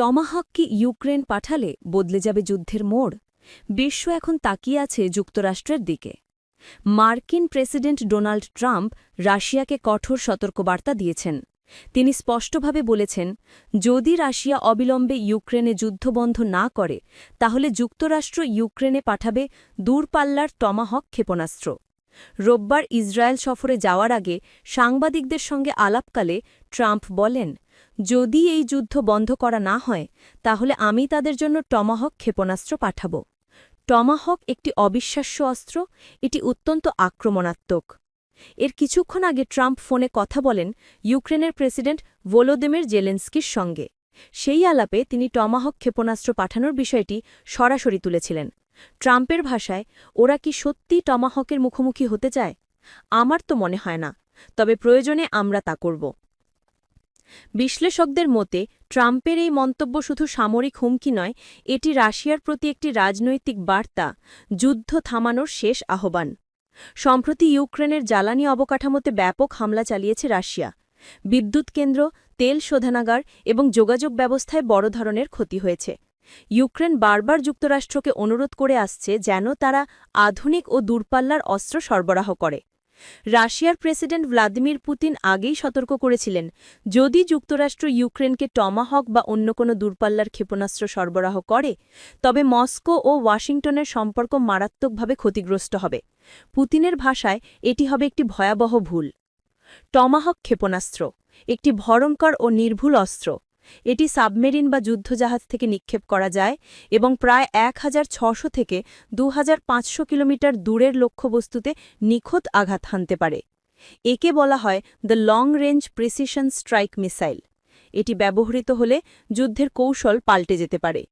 Tomahawk কি Ukraine পাঠালে বদলে যাবে যুদ্ধের মোড়। বিশ্ব এখন তাকিয়ে আছে যুক্তরাষ্ট্রের দিকে। মার্কিন প্রেসিডেন্ট ডোনাল্ড ট্রাম্প রাশিয়াকে কঠোর সতর্কবার্তা দিয়েছেন। তিনি স্পষ্টভাবে বলেছেন, যদি রাশিয়া অবিলম্বে ইউক্রেনে যুদ্ধবন্ধ না করে, তাহলে যুক্তরাষ্ট্র ইউক্রেনে পাঠাবে দূরপাল্লার টমাহক ক্ষেপণাস্ত্র। রোববার ইসরায়েল সফরে যাওয়ার আগে সাংবাদিকদের সঙ্গে আলাপকালে ট্রাম্প বলেন যদি এই যুদ্ধ বন্ধ করা না হয়, তাহলে আমি তাদের জন্য টমাহক ক্ষেপণাস্ত্র পাঠাব। টমাহক একটি অবিশ্বাস্য অস্ত্র, এটি অত্যন্ত আক্রমণাত্মক। এর কিছুক্ষণ আগে ট্রাম্প ফোনে কথা বলেন ইউক্রেনের প্রেসিডেন্ট ভোলোদিমির জেলেন্সকির সঙ্গে। সেই আলাপে তিনি টমাহক ক্ষেপণাস্ত্র পাঠানোর বিষয়টি সরাসরি তুলেছিলেন। ট্রাম্পের ভাষায়, ওরা কি সত্যি টমাহকের মুখোমুখি হতে চায়? আমার তো মনে হয় না, তবে প্রয়োজনে আমরা তা করব। বিশ্লেষকদের মতে, ট্রাম্পের এই মন্তব্য শুধু সামরিক হুমকি নয়, এটি রাশিয়ার প্রতি একটি রাজনৈতিক বার্তা, যুদ্ধ থামানোর শেষ আহ্বান। সম্প্রতি ইউক্রেনের জ্বালানি অবকাঠামোতে ব্যাপক হামলা চালিয়েছে রাশিয়া। বিদ্যুৎ কেন্দ্র, তেল শোধনাগার এবং যোগাযোগ ব্যবস্থায় বড় ধরনের ক্ষতি হয়েছে। ইউক্রেন বারবার যুক্তরাষ্ট্রকে অনুরোধ করে আসছে যেন তারা আধুনিক ও দূরপাল্লার অস্ত্র সরবরাহ করে। রাশিয়ার প্রেসিডেন্ট ভ্লাদিমির পুতিন আগেই সতর্ক করেছিলেন, যদি যুক্তরাষ্ট্র ইউক্রেনকে টমাহক বা অন্য কোনো দূরপাল্লার ক্ষেপণাস্ত্র সরবরাহ করে, তবে মস্কো ও ওয়াশিংটনের সম্পর্ক মারাত্মকভাবে ক্ষতিগ্রস্ত হবে। পুতিনের ভাষায়, এটি হবে একটি ভয়াবহ ভুল। টমাহক ক্ষেপণাস্ত্র, একটি ভয়ঙ্কর ও নির্ভুল অস্ত্র। এটি সাবমেরিন বা যুদ্ধজাহাজ থেকে নিক্ষেপ করা যায় এবং প্রায় এক থেকে দু হাজার পাঁচশো কিলোমিটার দূরের লক্ষ্যবস্তুতে নিখুঁত আঘাত হানতে পারে। একে বলা হয় the long range precision strike missile. এটি ব্যবহৃত হলে যুদ্ধের কৌশল পাল্টে যেতে পারে।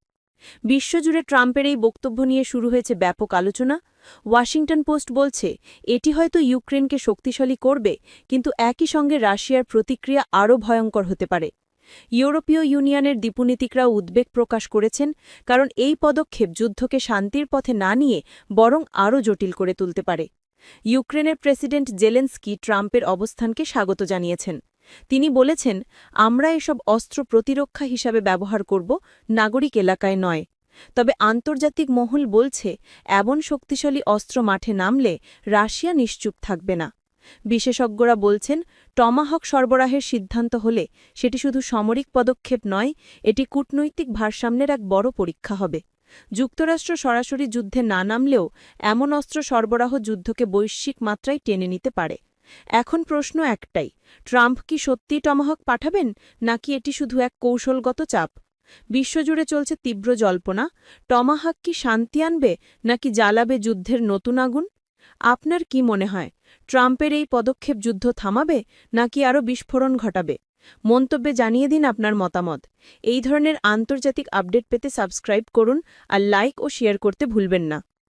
বিশ্বজুড়ে ট্রাম্পের এই বক্তব্য নিয়ে শুরু হয়েছে ব্যাপক আলোচনা। ওয়াশিংটন পোস্ট বলছে, এটি হয়তো ইউক্রেনকে শক্তিশালী করবে, কিন্তু একই সঙ্গে রাশিয়ার প্রতিক্রিয়া আরও ভয়ঙ্কর হতে পারে। ইউরোপীয় ইউনিয়নের দীপুনীতিকরাও উদ্বেগ প্রকাশ করেছেন, কারণ এই পদক্ষেপ যুদ্ধকে শান্তির পথে না নিয়ে বরং আরও জটিল করে তুলতে পারে। ইউক্রেনের প্রেসিডেন্ট জেলেন্সকি ট্রাম্পের অবস্থানকে স্বাগত জানিয়েছেন। তিনি বলেছেন, আমরা এসব অস্ত্র প্রতিরক্ষা হিসাবে ব্যবহার করব, নাগরিক এলাকায় নয়। তবে আন্তর্জাতিক মহল বলছে, এমন শক্তিশালী অস্ত্র মাঠে নামলে রাশিয়া নিশ্চুপ থাকবে না। বিশেষজ্ঞরা বলছেন, টমাহক সরবরাহের সিদ্ধান্ত হলে সেটি শুধু সামরিক পদক্ষেপ নয়, এটি কূটনৈতিক ভারসাম্যের এক বড় পরীক্ষা হবে। যুক্তরাষ্ট্র সরাসরি যুদ্ধে না নামলেও এমন অস্ত্র সরবরাহ যুদ্ধকে বৈশ্বিক মাত্রায় টেনে নিতে পারে। এখন প্রশ্ন একটাই, ট্রাম্প কি সত্যি টমাহক পাঠাবেন, নাকি এটি শুধু এক কৌশলগত চাপ? বিশ্বজুড়ে চলছে তীব্র জল্পনা, টমাহাক কি শান্তি আনবে, নাকি জ্বালাবে যুদ্ধের নতুন আগুন? আপনার কি মনে হয়, ট্রাম্পের এই পদক্ষেপ যুদ্ধ থামাবে, নাকি আরও বিস্ফোরণ ঘটাবে? মন্তব্যে জানিয়ে দিন আপনার মতামত। এই ধরনের আন্তর্জাতিক আপডেট পেতে সাবস্ক্রাইব করুন আর লাইক ও শেয়ার করতে ভুলবেন না।